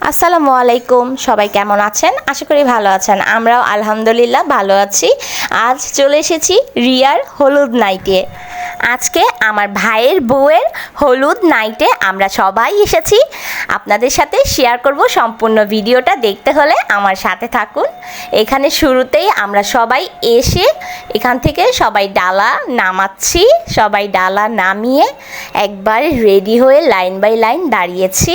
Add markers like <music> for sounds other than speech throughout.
আসসালামু আলাইকুম, সবাই কেমন আছেন? আশা করি ভালো আছেন। আমরাও আলহামদুলিল্লাহ ভালো আছি। আজ চলে এসেছি রিয়ার হলুদ নাইটে। আজকে আমার ভাইয়ের বউয়ের হলুদ নাইটে আমরা সবাই এসেছি। আপনাদের সাথে শেয়ার করব সম্পূর্ণ ভিডিওটা দেখতে হলে আমার সাথে থাকুন। এখানে শুরুতেই আমরা সবাই এসে এখান থেকে সবাই ডালা নামাচ্ছি, সবাই ডালা নামিয়ে একবার রেডি হয়ে লাইন বাই লাইন দাঁড়িয়েছি।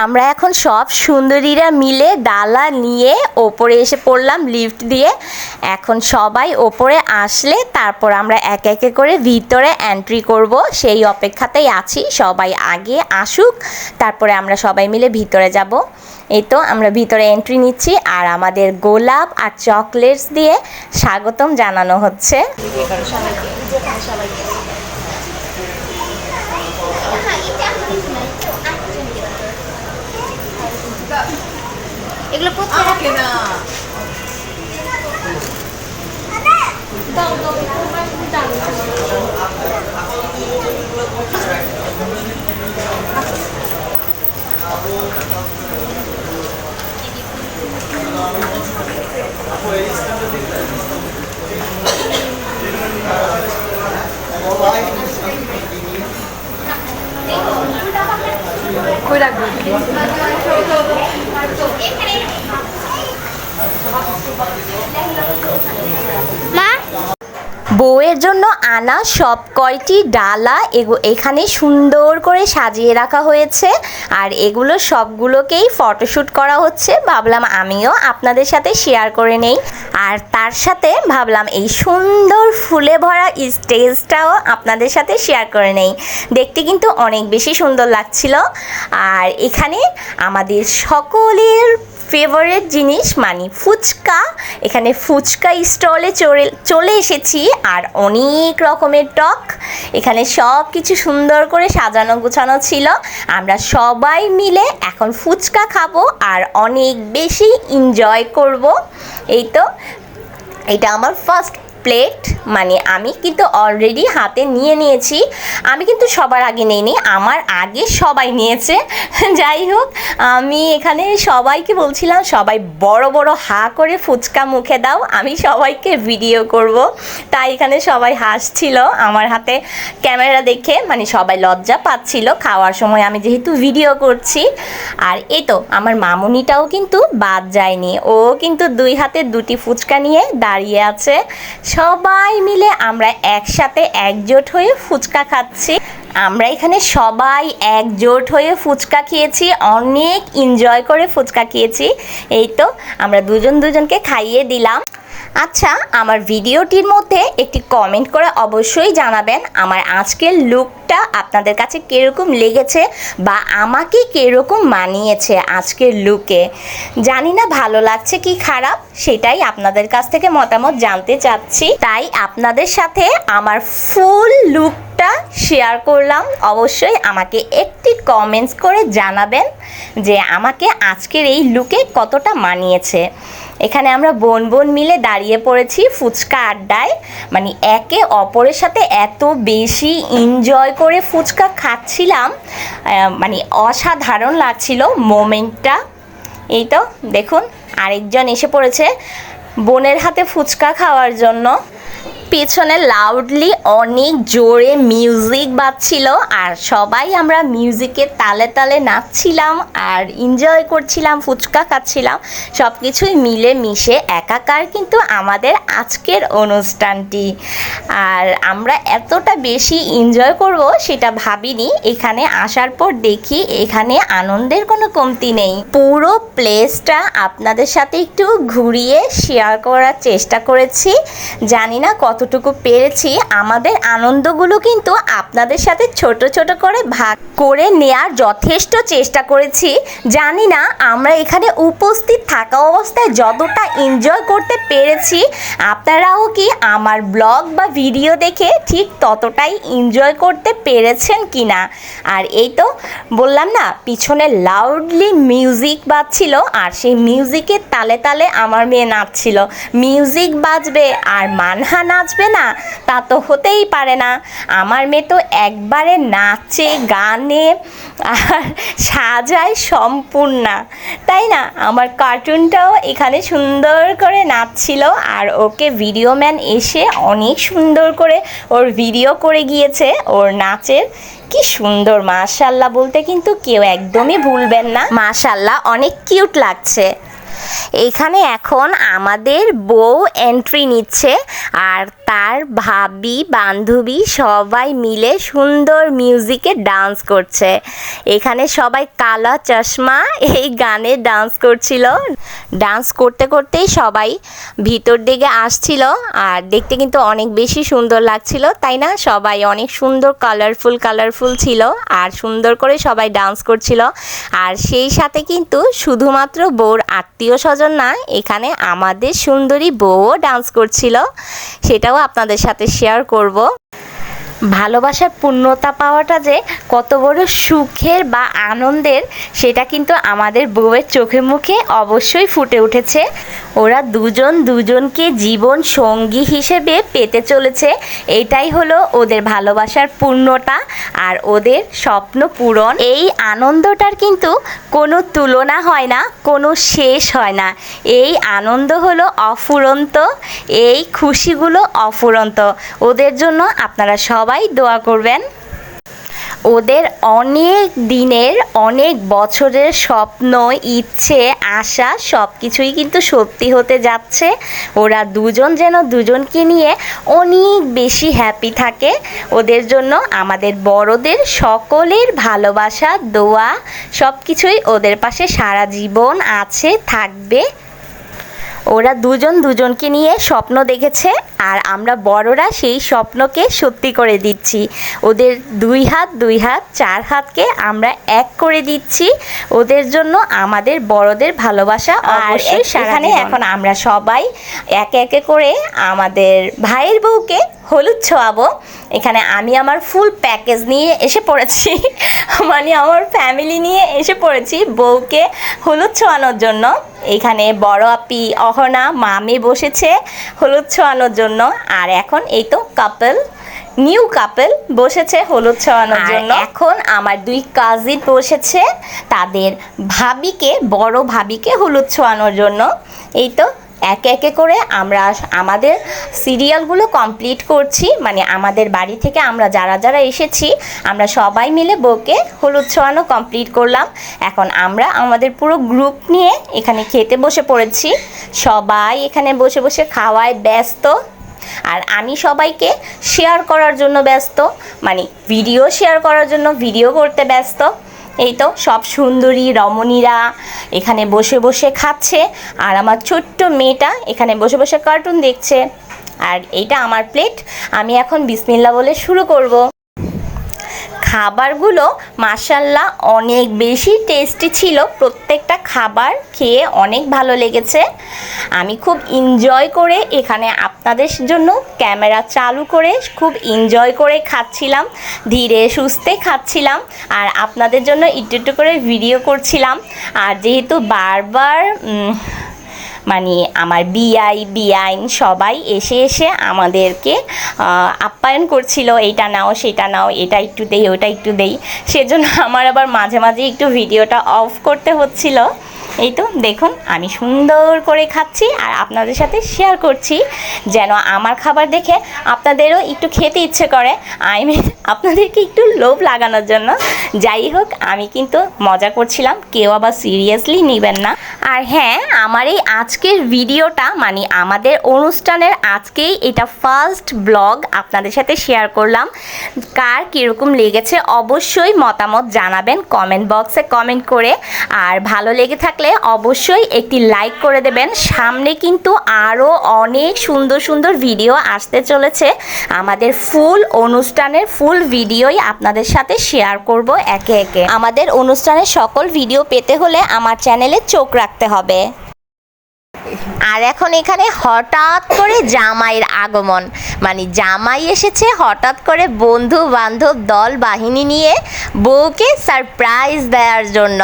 আমরা এখন সব সুন্দরীরা মিলে ডালা নিয়ে ওপরে এসে পড়লাম লিফট দিয়ে। এখন সবাই ওপরে আসলে তারপর আমরা এক একে করে ভিতরে এন্ট্রি করব। সেই অপেক্ষাতেই আছি, সবাই আগে আসুক, তারপরে আমরা সবাই মিলে ভিতরে যাব। এই তো, আমরা ভিতরে এন্ট্রি নিচ্ছি, আর আমাদের গোলাপ আর চকলেটস দিয়ে স্বাগতম জানানো হচ্ছে। এগুলো প্রত্যেক না কই রাখব ¿Qué crees? বউয়ের জন্য আনা সব কয়টি ডালা এগো এখানে সুন্দর করে সাজিয়ে রাখা হয়েছে। আর এগুলো সবগুলোকেই ফটোশ্যুট করা হচ্ছে। ভাবলাম আমিও আপনাদের সাথে শেয়ার করে নেই। আর তার সাথে ভাবলাম এই সুন্দর ফুলে ভরা স্টেজটাও আপনাদের সাথে শেয়ার করে নেই। দেখতে কিন্তু অনেক বেশি সুন্দর লাগছিল। আর এখানে আমাদের সকলের ফেভারিট জিনিস মানে ফুচকা। এখানে ফুচকা স্টলে চলে চলে এসেছি আর অনেক রকমের টক। এখানে সব কিছু সুন্দর করে সাজানো গুছানো ছিল। আমরা সবাই মিলে এখন ফুচকা খাব আর অনেক বেশি এনজয় করব। এই তো, এটা আমার ফার্স্ট প্লেট মানে আমি কিন্তু অলরেডি হাতে নিয়ে নিয়েছি। আমি কিন্তু সবার আগে নেইনি, আমার আগে সবাই নিয়েছে। <laughs> যাই হোক আমি এখানে সবাইকে বলছিলাম, সবাই বড় বড় হা করে ফুচকা মুখে দাও, আমি সবাইকে ভিডিও করব। তাই এখানে সবাই হাসছিল, আমার হাতে ক্যামেরা দেখে মানে সবাই লজ্জা পাচ্ছিল, খাওয়ার সময় আমি যেহেতু ভিডিও করছি। আর এ তো, আমার মামুনিটাও কিন্তু বাদ যায়নি, ও কিন্তু দুই হাতে দুটি ফুচকা নিয়ে দাঁড়িয়ে আছে। সবাই মিলে আমরা একসাথে একজোট হয়ে ফুচকা খাচ্ছি। আমরা এখানে সবাই একজোট হয়ে ফুচকা খেয়েছি, অনেক এনজয় করে ফুচকা খেয়েছি। এই তো, আমরা দুজন দুজনকে খাইয়ে দিলাম। আচ্ছা আমার ভিডিওটির মধ্যে একটি কমেন্ট করে অবশ্যই জানাবেন আমার আজকের লুকটা আপনাদের কাছে কীরকম লেগেছে বা আমাকে কীরকম মানিয়েছে আজকের লুকে জানি না ভালো লাগছে কি খারাপ, সেটাই আপনাদের কাছ থেকে মতামত জানতে চাচ্ছি। তাই আপনাদের সাথে আমার ফুল লুকটা শেয়ার করলাম। অবশ্যই আমাকে একটি কমেন্টস করে জানাবেন যে আমাকে আজকের এই লুকে কতটা মানিয়েছে। এখানে আমরা বোন বোন মিলে দাঁড়িয়ে পড়েছি ফুচকা আড্ডায়। মানে একে অপরের সাথে এত বেশি এনজয় করে ফুচকা খাচ্ছিলাম। মানে অসাধারণ লাগছিল মোমেন্টটা। এই তো, দেখুন, আরেকজন এসে পড়েছে বোনের হাতে ফুচকা খাওয়ার জন্য। পেছনে লাউডলি অনেক জোরে মিউজিক বাজছিল আর সবাই আমরা মিউজিকের তালে তালে নাচছিলাম আর এনজয় করছিলাম, ফুচকা খাচ্ছিলাম সব কিছুই মিলে মিশে একাকার কিন্তু আমাদের আজকের অনুষ্ঠানটি। আর আমরা এতটা বেশি এনজয় করব সেটা ভাবিনি, এখানে আসার পর দেখি এখানে আনন্দের কোনো কমতি নেই। পুরো প্লেসটা আপনাদের সাথে একটু ঘুরিয়ে শেয়ার করার চেষ্টা করেছি, জানি না কত যতটুকু পেরেছি, আমাদের আনন্দগুলো কিন্তু আপনাদের সাথে ছোট ছোট করে ভাগ করে নেয়ার যথেষ্ট চেষ্টা করেছি। জানি না আমরা এখানে উপস্থিত থাকা অবস্থায় যতটা এনজয় করতে পেরেছি। আপনারাও কি আমার ব্লগ বা ভিডিও দেখে ঠিক ততটাই এনজয় করতে পেরেছেন কি না আর এই তো বললাম না, পিছনে লাউডলি মিউজিক বাজছিল, আর সেই মিউজিকের তালে তালে আমার মেয়ে নাচছিল। মিউজিক বাজবে আর মানহা নাচবে না, তা তো হতেই পারে না। আমার মেয়ে তো একবারে নাচে, গানে, আর সাজায় সম্পূর্ণা। তাই না? আমার কার্টুনটাও এখানে সুন্দর করে নাচছিল, আর ওকে ভিডিও ম্যান এসে অনেক সুন্দর করে ওর ভিডিও করে গিয়েছে ওর নাচের। কি সুন্দর, মাশাল্লাহ বলতে কিন্তু কেউ একদমই ভুলবেন না। মাশাল্লাহ, অনেক কিউট লাগছে। এখানে এখন আমাদের বউ এন্ট্রি নিচ্ছে আর তার ভাবি, বান্ধবী সবাই মিলে সুন্দর মিউজিকে ডান্স করছে। এখানে সবাই কালা চশমা এই গানে ডান্স করছিল। ডান্স করতে করতেই সবাই ভিতর দিকে আসছিল আর দেখতে কিন্তু অনেক বেশি সুন্দর লাগছিল, তাই না? সবাই অনেক সুন্দর কালারফুল কালারফুল ছিল আর সুন্দর করে সবাই ডান্স করছিল। আর সেই সাথে কিন্তু শুধুমাত্র বউর আত্মীয় স্বজন না, এখানে আমাদের সুন্দরী বউও ডান্স করছিল। সেটাও আপনাদের সাথে শেয়ার করব। ভালোবাসার পূর্ণতা পাওয়াটা যে কত বড় সুখের বা আনন্দের, সেটা কিন্তু আমাদের বউয়ের চোখে মুখে অবশ্যই ফুটে উঠেছে। ওরা দুজন দুজনকে জীবন সঙ্গী হিসেবে পেতে চলেছে। এটাই হলো ওদের ভালোবাসার পূর্ণতা আর ওদের স্বপ্ন পূরণ। এই আনন্দটার কিন্তু কোনো তুলনা হয় না, কোনো শেষ হয় না। এই আনন্দ হলো অফুরন্ত, এই খুশিগুলো অফুরন্ত। ওদের জন্য আপনারা সবাই দোয়া করবেন। ওদের অনেক দিনের, অনেক বছরের স্বপ্ন, ইচ্ছে, আশা সব কিছুই কিন্তু সত্যি হতে যাচ্ছে। ওরা দুজন যেন দুজনকে নিয়ে অনেক বেশি হ্যাপি থাকে। ওদের জন্য আমাদের বড়দের সকলের ভালোবাসা, দোয়া সব কিছুই ওদের পাশে সারা জীবন আছে, থাকবে। ওরা দুজন দুজনকে নিয়ে স্বপ্ন দেখেছে আর আমরা বড়রা সেই স্বপ্নকে সত্যি করে দিচ্ছি। ওদের দুই হাত দুই হাত চার হাতকে আমরা এক করে দিচ্ছি। ওদের জন্য আমাদের বড়দের ভালোবাসা আর অবশ্যই সেখানে এখন আমরা সবাই একে একে করে আমাদের ভাইয়ের বউকে হলুদ ছোঁয়াবো। এখানে আমি আমার ফুল প্যাকেজ নিয়ে এসে পড়েছি। মানে আমার ফ্যামিলি নিয়ে এসে পড়েছি বউকে হলুদ ছোঁয়ানোর জন্য। এখানে বড় আপি অহনা মামি বসেছে হলুদ ছোঁয়ানোর জন্য। আর এখন এই তো কাপল নিউ কাপল বসেছে হলুদ ছোঁয়ানোর জন্য। এখন আমার দুই কাজিন বসেছে তাদের ভাবিকে বড় ভাবিকে হলুদ ছোঁয়ানোর জন্য। এই তো একে একে করে আমরা আমাদের সিরিয়ালগুলো কমপ্লিট করছি। মানে আমাদের বাড়ি থেকে আমরা যারা যারা এসেছি, আমরা সবাই মিলে বউকে হলুদ ছোঁয়ানো কমপ্লিট করলাম। এখন আমরা আমাদের পুরো গ্রুপ নিয়ে এখানে খেতে বসে পড়েছি। সবাই এখানে বসে বসে খাওয়ায় ব্যস্ত। আর আমি সবাইকে শেয়ার করার জন্য ব্যস্ত। মানে ভিডিও শেয়ার করার জন্য ভিডিও করতে ব্যস্ত। এই তো সব সুন্দরী রমণীরা এখানে বসে বসে খাচ্ছে, আর আমার ছোট্ট মেয়েটা এখানে বসে বসে কার্টুন দেখছে। আর এইটা আমার প্লেট আমি এখন বিসমিল্লা বলে শুরু করব। খাবারগুলো মাসাল্লাহ অনেক বেশি টেস্টি ছিল। প্রত্যেকটা খাবার খেয়ে অনেক ভালো লেগেছে। আমি খুব এনজয় করে এখানে আপনাদের জন্য ক্যামেরা চালু করে খুব এনজয় করে খাচ্ছিলাম। ধীরে সুস্থে খাচ্ছিলাম আর আপনাদের জন্য একটু একটু করে ভিডিও করছিলাম। আর যেহেতু বারবার মানে আমার বিআই বিআইন সবাই এসে এসে আমাদেরকে আপ্যায়ন করছিল, এইটা নাও, সেটা নাও, এটা একটু দেই, ওটা একটু দেই। সেজন্য আমার আবার মাঝে মাঝে একটু ভিডিওটা অফ করতে হচ্ছিল। এই তো, দেখুন, আমি সুন্দর করে খাচ্ছি আর আপনাদের সাথে শেয়ার করছি। যেন আমার খাবার দেখে আপনাদেরও একটু খেতে ইচ্ছে করে। আই মিন, আপনাদেরকে একটু লোভ লাগানোর জন্য। যাই হোক, আমি কিন্তু মজা করছিলাম। কেউ আবার সিরিয়াসলি নেবেন না। আর হ্যাঁ আমার এই আজকের ভিডিওটা মানে আমাদের অনুষ্ঠানের আজকেই এটা ফার্স্ট ব্লগ আপনাদের সাথে শেয়ার করলাম। কার কীরকম লেগেছে অবশ্যই মতামত জানাবেন কমেন্ট বক্সে কমেন্ট করে। আর ভালো লেগে থাকলে অবশ্যই একটি লাইক করে দেবেন। সামনে কিন্তু আরও অনেক সুন্দর সুন্দর ভিডিও আসতে চলেছে। আমাদের ফুল অনুষ্ঠানের ফুল ভিডিওই আপনাদের সাথে শেয়ার করব একে একে। আমাদের অনুষ্ঠানের সকল ভিডিও পেতে হলে আমার চ্যানেলে চোখ রাখতে হবে। আর এখন এখানে হঠাৎ করে জামাইয়ের আগমন। মানে জামাই এসেছে হঠাৎ করে বন্ধু বান্ধব দল বাহিনী নিয়ে বউকে সারপ্রাইজ দেওয়ার জন্য।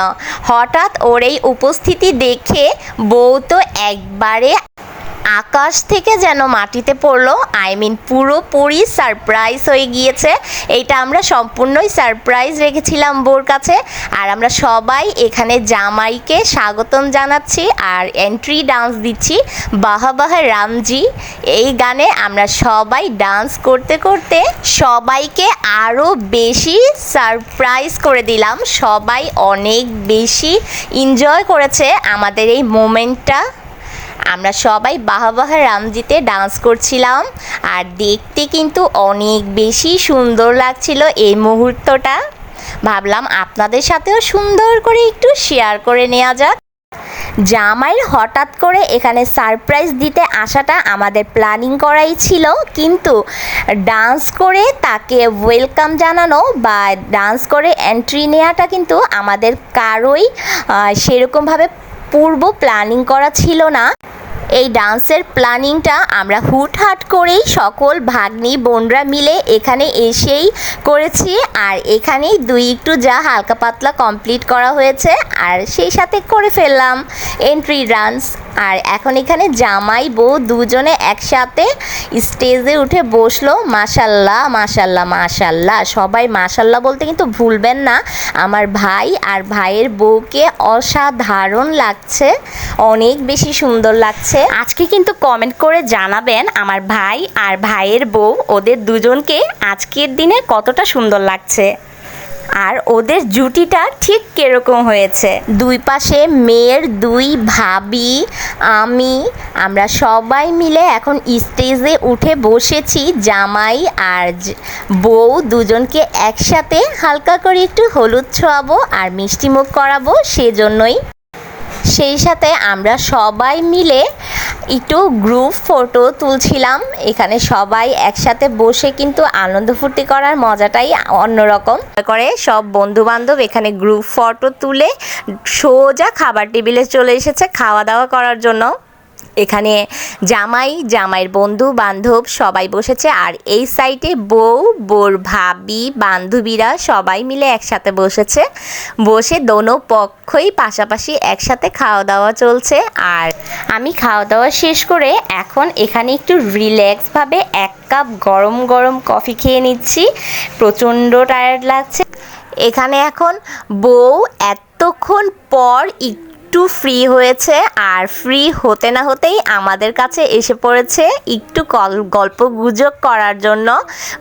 হঠাৎ ওর এই উপস্থিতি দেখে বউ তো একবারে আকাশ থেকে যেন মাটিতে পড়ল আই মিন পুরোপুরি সারপ্রাইজ হয়ে গিয়েছে। এইটা আমরা সম্পূর্ণই সারপ্রাইজ রেখেছিলাম বোর কাছে। আর আমরা সবাই এখানে জামাইকে স্বাগতম জানাচ্ছি আর এন্ট্রি ডান্স দিচ্ছি বাহা বাহা রামজি। এই গানে আমরা সবাই ডান্স করতে করতে সবাইকে আরও বেশি সারপ্রাইজ করে দিলাম। সবাই অনেক বেশি এনজয় করেছে আমাদের এই মোমেন্টটা আমরা সবাই বাহা বাহা রামজিতে ডান্স করছিলাম। আর দেখতে কিন্তু অনেক বেশি সুন্দর লাগছিল এই মুহূর্তটা। ভাবলাম আপনাদের সাথেও সুন্দর করে একটু শেয়ার করে নেওয়া যাক। জামাইয়ের হঠাৎ করে এখানে সারপ্রাইজ দিতে আসাটা আমাদের প্ল্যানিং করাই ছিল। কিন্তু ডান্স করে তাকে ওয়েলকাম জানানো বা ডান্স করে এন্ট্রি নেওয়াটা কিন্তু আমাদের কারোই সেরকমভাবে পূর্ব প্ল্যানিং করা ছিল না। এই ডান্সের প্ল্যানিংটা আমরা হুটহাট করেই সকল ভাগ্নি বোনরা মিলে এখানে এসেই করেছি। আর এখানেই দুই একটু যা হালকা পাতলা কমপ্লিট করা হয়েছে, আর সেই সাথে করে ফেললাম এন্ট্রি ডান্স আর এখন এখানে জামাই বউ দুজনে একসাথে স্টেজে উঠে বসল, মাশাল্লাহ মাশাল্লাহ মাশাল্লাহ। সবাই মাশাল্লাহ বলতে কিন্তু ভুলবেন না। আমার ভাই আর ভাইয়ের বউকে অসাধারণ লাগছে, অনেক বেশি সুন্দর লাগছে। আজকে কিন্তু কমেন্ট করে জানাবেন আমার ভাই আর ভাইয়ের বউ ওদের দুজনকে আজকের দিনে কতটা সুন্দর লাগছে। আর ওদের জুটিটা ঠিক কীরকম হয়েছে। দুই পাশে মেয়ের দুই ভাবি, আমি, আমরা সবাই মিলে এখন স্টেজে উঠে বসেছি জামাই আর বউ দুজনকে একসাথে হালকা করে একটু হলুদ ছোঁয়াবো আর মিষ্টি মুখ করাবো সেজন্যই। সেই সাথে আমরা সবাই মিলে একটু গ্রুপ ফটো তুলছিলাম। এখানে সবাই একসাথে বসে কিন্তু আনন্দ ফুর্তি করার মজাটাই অন্যরকম। করে সব বন্ধু বান্ধব এখানে গ্রুপ ফটো তুলে সোজা খাবার টেবিলে চলে এসেছে খাওয়া দাওয়া করার জন্য। এখানে জামাই, জামাইয়ের বন্ধু, বান্ধব সবাই বসেছে। আর এই সাইডে বউ, বোর ভাবি, বান্ধবীরা সবাই মিলে একসাথে বসেছে। বসে দোনো পক্ষই পাশাপাশি একসাথে খাওয়া দাওয়া চলছে। আর আমি খাওয়া দাওয়া শেষ করে এখন এখানে একটু রিল্যাক্সভাবে এক কাপ গরম গরম কফি খেয়ে নিচ্ছি। প্রচণ্ড টায়ার্ড লাগছে। এখানে এখন বউ এতক্ষণ পর একটু ফ্রি হয়েছে আর ফ্রি হতে না হতেই আমাদের কাছে এসে পড়েছে একটু কল- গল্প গুজব করার জন্য।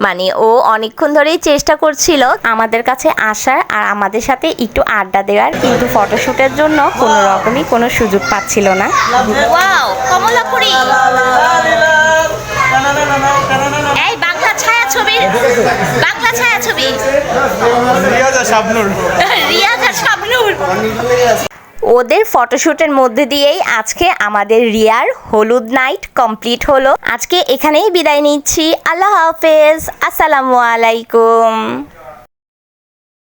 মানে ও অনেকক্ষণ ধরেই চেষ্টা করছিল আমাদের কাছে আসার আর আমাদের সাথে একটু আড্ডা দেওয়ার কিন্তু ফটোশ্যুটের জন্য কোনো রকমই কোনো সুযোগ পাচ্ছিল না। ওয়াও কমলাপুরি। এই বাংলা ছায়া ছবির বাংলা ছায়া ছবি রিয়াজা শাবনুর। রিয়াজ আর শাবনুর ওদের ফটোশ্যুটের মধ্যে দিয়েই আজকে আমাদের রিয়ার হলুদ নাইট কমপ্লিট হলো। আজকে এখানেই বিদায় নিচ্ছি। আল্লাহ হাফেজ। আসসালামু আলাইকুম।